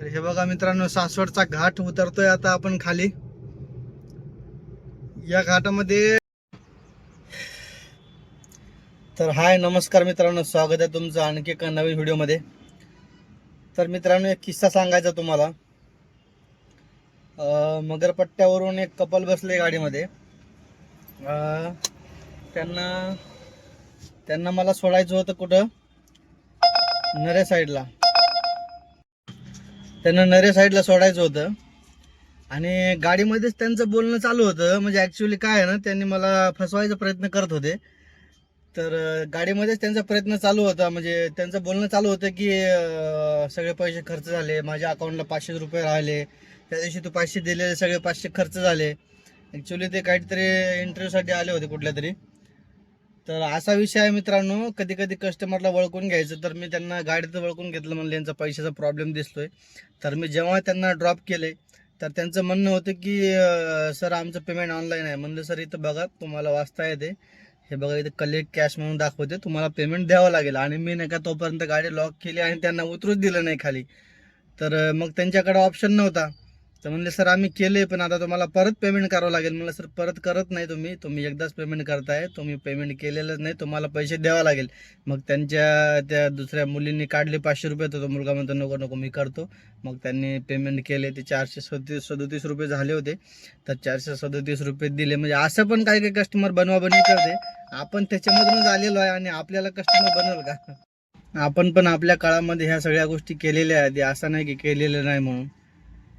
तर हे बघा मित्रांनो सासवडचा घाट उतरतोय आता आपण खाली. या घाटामध्ये तर हाय नमस्कार मित्रांनो स्वागत आहे तुमचं आणखी एका नवीन व्हिडिओमध्ये. तर मित्रांनो एक किस्सा सांगायचा तुम्हाला. मगरपट्ट्यावरून एक कपल बसले गाडीमध्ये. त्यांना त्यांना मला सोडायचं होतं कुठं? नरे साईडला. त्यांना नरे साईडला सोडायचं होतं. आणि गाडीमध्येच त्यांचं बोलणं चालू होतं. म्हणजे ॲक्च्युली काय आहे ना त्यांनी मला फसवायचा प्रयत्न करत होते. तर गाडीमध्येच त्यांचा प्रयत्न चालू होता. म्हणजे त्यांचं बोलणं चालू होतं की सगळे पैसे खर्च झाले. माझ्या अकाउंटला पाचशे रुपये राहिले. त्या दिवशी तू पाचशे दिलेले सगळे पाचशे खर्च झाले. ॲक्च्युली ते काहीतरी इंटरव्ह्यूसाठी आले होते कुठल्या तरी. तर असा विषय आहे मित्रांनो कधी कधी कस्टमरला वळकून घ्यायचं. तर मी त्यांना गाडीत वळकून घेतलं म्हणलं यांचा पैशाचा प्रॉब्लेम दिसतोय. तर मी जेव्हा त्यांना ड्रॉप केले तर त्यांचं म्हणणं होतं की सर आमचं पेमेंट ऑनलाईन आहे. म्हणलं सर इथं बघा तुम्हाला वाचता येते. हे बघा इथं कलेक्ट कॅश म्हणून दाखवते. तुम्हाला पेमेंट द्यावं लागेल. आणि मी नाही का तोपर्यंत गाडी लॉक केली आणि त्यांना उतरूच दिलं नाही खाली. तर मग त्यांच्याकडे ऑप्शन नव्हता. तर म्हणले सर आम्ही केले पण आता तुम्हाला परत पेमेंट करावं लागेल. म्हणलं सर परत करत नाही तुम्ही. तुम्ही एकदाच पेमेंट करताय. तुम्ही पेमेंट केलेलंच नाही. तुम्हाला पैसे द्यावं लागेल. मग त्यांच्या त्या दुसऱ्या मुलींनी काढले पाचशे रुपये. तर तो मुलगा म्हणतो नको नको मी करतो. मग त्यांनी पेमेंट केले. ते चारशे सदतीस सदोतीस रुपये झाले होते. तर चारशे सदोतीस रुपये दिले. म्हणजे असं पण काही काही कस्टमर बनवाबनवी करते. आपण त्याच्यामधूनच आलेलो आहे आणि आपल्याला कस्टमर बनवल का? आपण पण आपल्या काळामध्ये ह्या सगळ्या गोष्टी केलेल्या आहेत. असं नाही की केलेलं नाही म्हणून.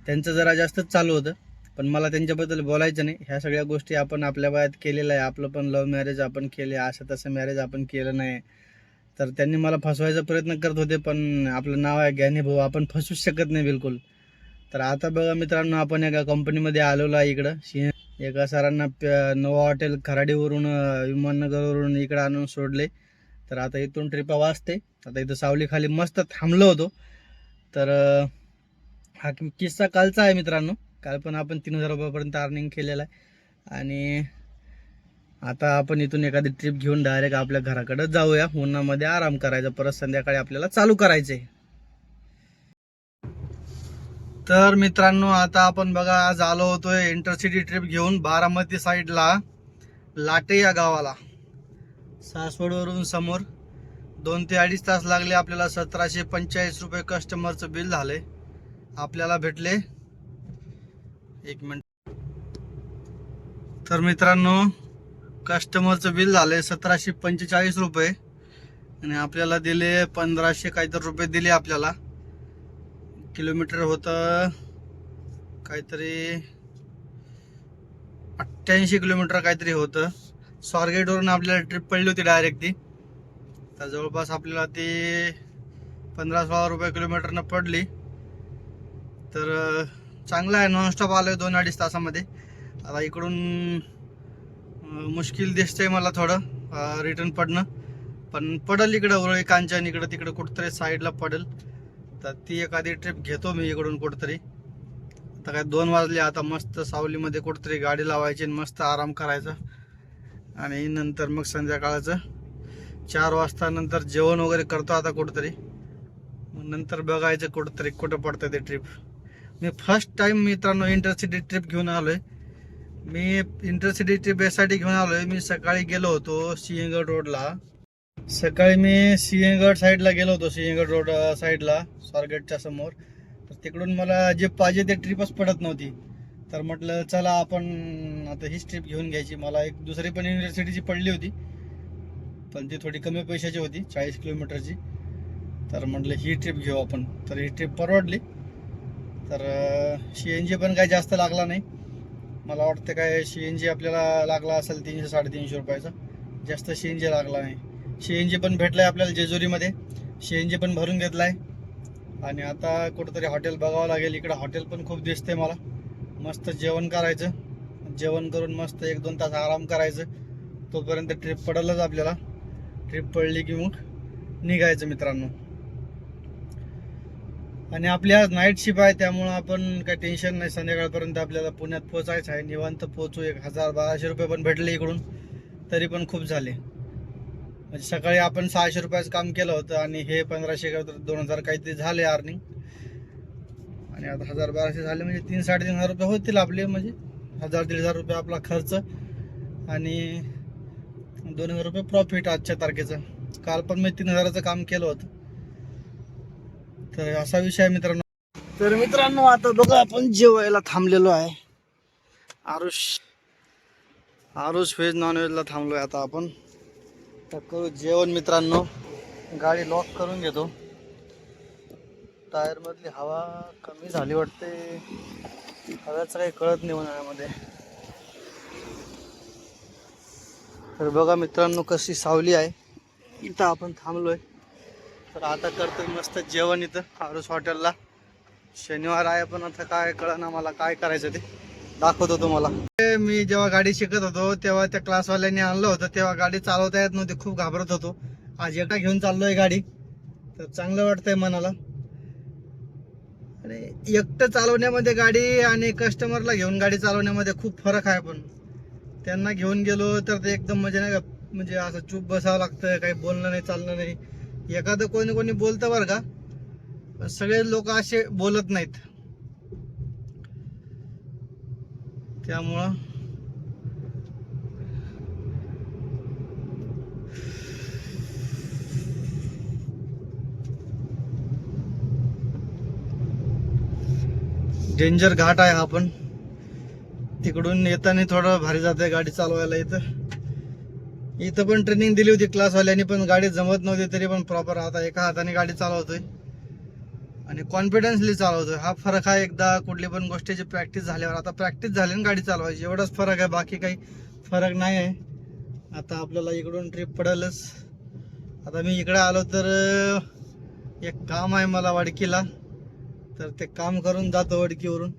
त्यांचं जरा जास्तच चालू होतं. पण मला त्यांच्याबद्दल बोलायचं नाही. ह्या सगळ्या गोष्टी आपण आपल्या वयात केलेल्या आहे. आपलं पण लव्ह मॅरेज आपण केले. असं तसं मॅरेज आपण केलं नाही. तर त्यांनी मला फसवायचा प्रयत्न करत होते पण आपलं नाव आहे ज्ञानी भाऊ. आपण फसवूच शकत नाही बिलकुल. तर आता बघा मित्रांनो आपण एका कंपनीमध्ये आलेलो आहे इकडं. सिंह एका सरांना प- नवा हॉटेल खराडीवरून विमाननगरवरून इकडं आणून सोडले. तर आता इथून ट्रिपा वाजते. आता इथं सावलीखाली मस्त थांबलो होतो. तर हा किस्सा कालचा आहे मित्रांनो. काल पण आपण तीन हजार रुपयापर्यंत अर्निंग केलेलं आहे. आणि आता आपण इथून एखादी ट्रिप घेऊन डायरेक्ट आपल्या घराकडे जाऊया. उन्हामध्ये आराम करायचा. परत संध्याकाळी आपल्याला चालू करायचे तर मित्रांनो आता आपण बघा आज आलो होतोय इंटरसिटी ट्रिप घेऊन बारामती साईडला लाटे या गावाला. सासवडवरून समोर दोन ते अडीच तास लागले आपल्याला सतराशे पंचेचाळीस रुपये कस्टमरचं बिल झाले आपल्याला भेटले. एक मिनिट. तर मित्रांनो कस्टमरचं बिल झाले सतराशे पंचेचाळीस रुपये. आणि आपल्याला दिले पंधराशे काहीतरी रुपये दिले आपल्याला. किलोमीटर होतं काहीतरी अठ्ठ्याऐंशी किलोमीटर काहीतरी होतं. स्वारगेटवरून आपल्याला ट्रिप पडली होती डायरेक्ट ती. तर जवळपास आपल्याला ती पंधरा सोळा रुपये किलोमीटरनं पडली. तर चांगलं आहे. नॉनस्टॉप आहे दोन अडीच तासामध्ये. आता इकडून मुश्किल दिसतंय मला थोडं रिटर्न पडणं. पण पडल इकडं उरळी कांचन इकडं तिकडं कुठंतरी साईडला पडेल. तर ती एखादी ट्रिप घेतो मी इकडून कुठंतरी. आता काय दोन वाजले आता मस्त सावलीमध्ये कुठंतरी गाडी लावायची आणि मस्त आराम करायचा. आणि नंतर मग संध्याकाळचं. चार वाजता नंतर जेवण वगैरे करतो आता कुठंतरी. मग नंतर बघायचं कुठंतरी कुठं पडतं ते ट्रिप मी फर्स्ट टाइम मित्रांनो इंटरसिटी ट्रिप घेऊन आलोय. मी इंटरसिटी ट्रिप यासाठी घेऊन आलोय. मी सकाळी गेलो होतो सिंहगड रोडला सकाळी मी सिंहगड साईडला गेलो होतो सिंहगड रोड साईडला स्वारगेटच्या समोर. तर तिकडून मला जे पाहिजे ते ट्रिपच पडत नव्हती. तर म्हटलं चला आपण आता हीच ट्रिप घेऊन घ्यायची. मला एक दुसरी पण युनिव्हर्सिटीची पडली होती. पण ती थोडी कमी पैशाची होती चाळीस किलोमीटरची. तर म्हटलं ही ट्रिप घेऊ आपण. तर ही ट्रिप परवडली. तर सी एन जी पण काही जास्त लागला नाही. मला वाटतं काय सी एन जी आपल्याला लागला असेल तीनशे साडेतीनशे रुपयाचा. जास्त सी एन जी लागला नाही. सी एन जी पण भेटलाय आपल्याला जेजुरीमध्ये. सी एन जी पण भरून घेतलाय. आणि आता कुठंतरी हॉटेल बघावं लागेल. इकडं हॉटेल पण खूप दिसते मला. मस्त जेवण करायचं. जेवण करून मस्त एक दोन तास आराम करायचं. तोपर्यंत ट्रिप पडलंच आपल्याला. ट्रिप पडली की मग निघायचं मित्रांनो. आणि आपली आज नाईट शिप आहे त्यामुळं आपण काही टेन्शन नाही. संध्याकाळपर्यंत आपल्याला पुण्यात पोचायचं आहे. निवांत पोचू एक हजार बाराशे रुपये पण भेटले इकडून. तरी पण खूप झाले. म्हणजे सकाळी आपण सहाशे रुपयाचं काम केलं होतं आणि हे पंधराशे तर दोन हजार काहीतरी झाले अर्निंग आणि आता हजार बाराशे झाले म्हणजे तीन साडेतीन हजार रुपये होतील आपले. म्हणजे हजार दीड हजार रुपये आपला खर्च. आणि दोन हजार रुपये प्रॉफिट आजच्या तारखेचं. काल पण मी तीन हजाराचं काम केलं होतं. तर असा विषय आहे मित्रांनो. तर मित्रांनो आता बघा आपण जेवायला थांबलेलो आहे. आरुष आरुष व्हेज नॉनव्हेजला थांबलो आहे आता आपण. तर करू जेवण मित्रांनो. गाडी लॉक करून घेतो. टायरमधली हवा कमी झाली वाटते. हव्याचं काही कळत नाही उन्हाळ्यामध्ये. तर बघा मित्रांनो कशी सावली आहे. इथं आपण थांबलोय. तर आता करतोय मस्त जेवण इथं आरुस हॉटेलला. शनिवार आहे पण आता काय कळना मला काय करायचं ते. दाखवतो तुम्हाला. मी जेव्हा गाडी शिकत होतो तेव्हा त्या क्लासवाल्यांनी आणलं होतं तेव्हा गाडी चालवता येत नव्हती खूप घाबरत होतो. आज एका घेऊन चाललोय गाडी. तर चांगलं वाटतंय मनाला. आणि एकटं चालवण्यामध्ये गाडी आणि कस्टमरला घेऊन गाडी चालवण्यामध्ये खूप फरक आहे पण. त्यांना घेऊन गेलो तर ते एकदम म्हणजे नाही का म्हणजे असं चूप बसावं लागतं काही बोलणं नाही चालणं नाही. एखादं कोणी कोणी बोलतं बरं का पण सगळे लोक असे बोलत नाहीत. त्यामुळं डेंजर घाट आहे हा पण. तिकडून येताना थोडं भारी जाते गाडी चालवायला इथं. इथं पण ट्रेनिंग दिली होती क्लासवाल्यांनी पण गाडी जमत नव्हती तरी पण प्रॉपर आता एका हाताने गाडी चालवतोय. आणि कॉन्फिडन्सली चालवतोय. हा फरक आहे एकदा कुठली पण गोष्टीची प्रॅक्टिस झाल्यावर आता प्रॅक्टिस झाली ना गाडी चालवायची. एवढाच फरक आहे बाकी काही फरक नाही आहे. आता आपल्याला इकडून ट्रिप पडेलच. आता मी इकडे आलो तर एक काम आहे मला वडकीला. तर ते काम करून जातो वडकीवरून.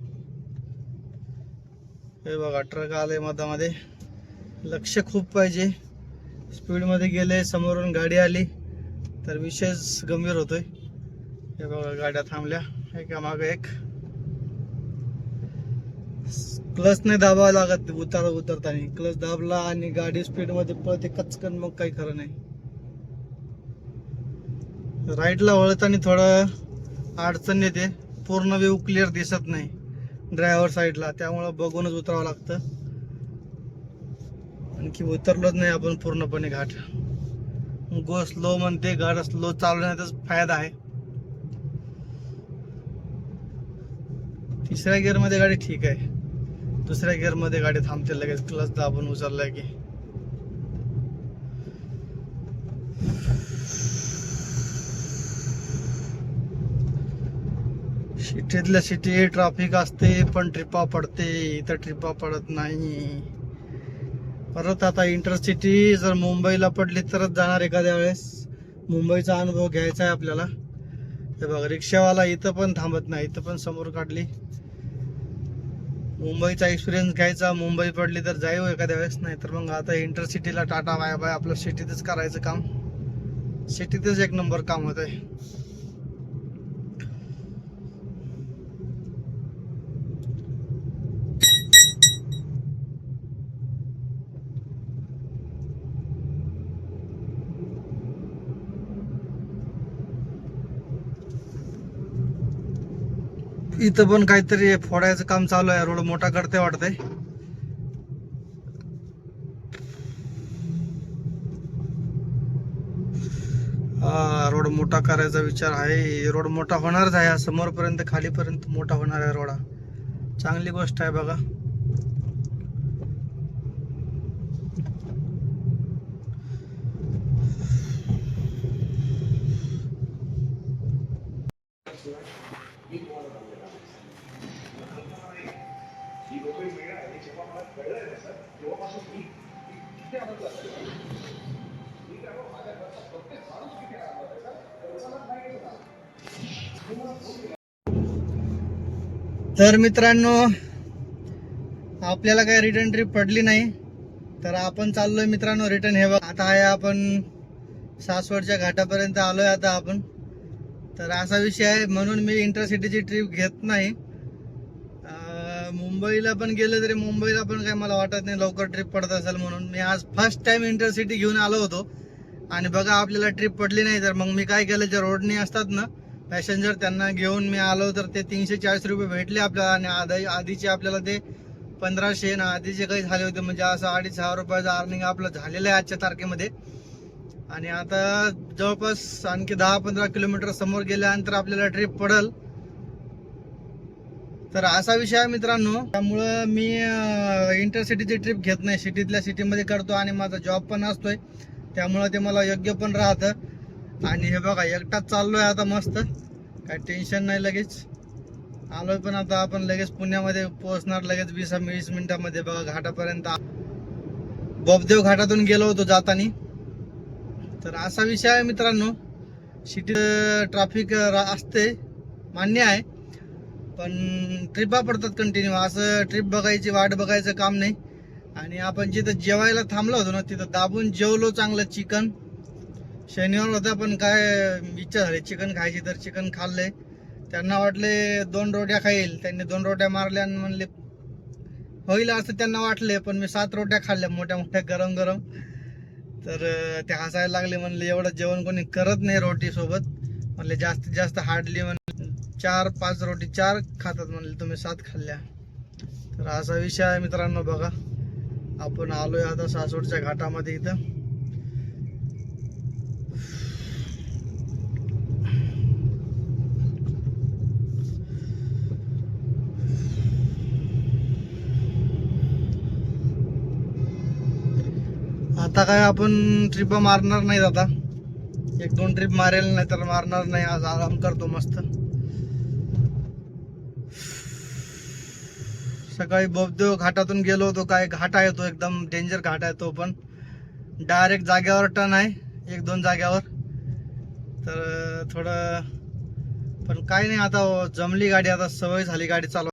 हे बघा ट्रक आले मधामध्ये. लक्ष खूप पाहिजे. स्पीडमध्ये गेले समोरून गाडी आली तर विशेष गंभीर होतोय. हे बघा गाड्या थांबल्या. एका मागे एक. क्लच नाही दाबावं लागत उतार उतरताना. क्लच दाबला आणि गाडी स्पीडमध्ये पळते कचकन मग काही खरं नाही. राईटला वळताना थोडं अडचण येते. पूर्ण व्यू क्लिअर दिसत नाही. ड्रायव्हर साईडला त्यामुळं बघूनच उतरावं लागतं. आणखी उतरलोच नाही आपण पूर्णपणे घाट. गो स्लो म्हणते घाट स्लो चालवण्याचाच फायदा आहे. तिसऱ्या गिअरमध्ये गाडी ठीक आहे. दुसऱ्या गिअरमध्ये गाडी थांबते लगेच. क्लच दाबून उचललाय की. सिटीतल्या सिटी ट्रॅफिक असते पण ट्रिपा पडते. इथं ट्रिपा पडत नाही. परत आता इंटरसिटी जर मुंबईला पडली तरच जाणार एखाद्या वेळेस. मुंबईचा अनुभव घ्यायचा आहे आपल्याला. हे बघ रिक्षावाला इथं पण थांबत नाही इथं पण समोर काढली. मुंबईचा एक्सपिरियन्स घ्यायचा मुंबई पडली तर जाईव एखाद्या वेळेस नाही तर मग आता इंटरसिटीला टाटा वाय बाय आपलं सिटीतच करायचं काम. सिटीतच एक नंबर काम होत आहे इथं पण काहीतरी फोडायचं काम चालू आहे. रोड मोठा करते वाटतंय. हा रोड मोठा करायचा विचार आहे. रोड मोठा होणारच आहे. समोरपर्यंत खालीपर्यंत मोठा होणार आहे रोड. चांगली गोष्ट आहे बघा. तर मित्रांनो आपल्याला काही रिटर्न ट्रिप पडली नाही तर आपण चाललोय मित्रांनो रिटर्न हे बघा आता आहे आपण सासवडच्या घाटापर्यंत आलोय आता आपण. तर असा विषय आहे म्हणून मी इंटरसिटीची ट्रिप घेत नाही. मुंबईला पण गेलं तरी मुंबईला पण काही मला वाटत नाही लवकर ट्रिप पडत असेल म्हणून. मी आज फर्स्ट टाइम इंटरसिटी घेऊन आलो होतो. आणि बघा आपल्याला ट्रिप पडली नाही तर मग मी काय केलं जे रोडनी असतात ना पॅसेंजर त्यांना घेऊन मी आलो तर ते तीनशे चाळीस रुपये भेटले आपल्याला आणि आधी आधीचे आपल्याला ते पंधराशे ना आधीचे काही झाले होते. म्हणजे असं अडीच हजार रुपयाचं अर्निंग आपलं झालेलं आहे आजच्या तारखेमध्ये. आणि आता जवळपास आणखी दहा पंधरा किलोमीटर समोर गेल्यानंतर आपल्याला ट्रिप पडल. तर असा विषय आहे मित्रांनो. त्यामुळं मी इंटरसिटीची ट्रिप घेत नाही. सिटीतल्या सिटीमध्ये करतो आणि माझा जॉब पण असतोय. त्यामुळं ते मला योग्य पण राहतं. आणि हे बघा एकटाच चाललोय आता मस्त. काय टेन्शन नाही लगेच. आलोय पण आता आपण लगेच पुण्यामध्ये पोहोचणार लगेच वीस वीस मिनिटामध्ये बघा घाटापर्यंत. बोबदेव घाटातून गेलो होतो जातानी. तर असा विषय आहे मित्रांनो. सिटी ट्रॅफिक असते. मान्य आहे. पण ट्रिपा पडतात कंटिन्यू असं ट्रिप बघायची वाट बघायचं काम नाही. आणि आपण जिथं जेवायला थांबलो होतो ना तिथं दाबून जेवलो चांगलं चिकन शनिवार होता पण काय इच्छा झाली. चिकन खायची तर चिकन खाल्ले. त्यांना वाटले दोन रोट्या खाईल. त्यांनी दोन रोट्या मारल्या आणि म्हणले होईल असं त्यांना वाटले पण मी सात रोट्या खाल्ल्या मोठ्या मोठ्या गरम गरम. तर ते हसायला लागले म्हणले एवढं जेवण कोणी करत नाही रोटी सोबत. म्हणले जास्तीत जास्त हार्डली म्हणले चार पाच रोटी चार खातात म्हणले तुम्ही सात खाल्ल्या. तर असा विषय आहे मित्रांनो बघा. आपण आलोय आता सासवडच्या घाटामध्ये इथं. आता काय आपण ट्रिप मारणार नाहीत आता. एक दोन ट्रिप मारेल नाही तर मारणार नाही. आज आराम करतो मस्त. सकाळी बोबदेव घाटातून गेलो होतो. काय घाट आहे तो एकदम डेंजर घाट आहे तो पण. डायरेक्ट जाग्यावर टन आहे एक दोन जाग्यावर तर थोडं पण काय नाही आता जमली गाडी आता सवय झाली गाडी चालव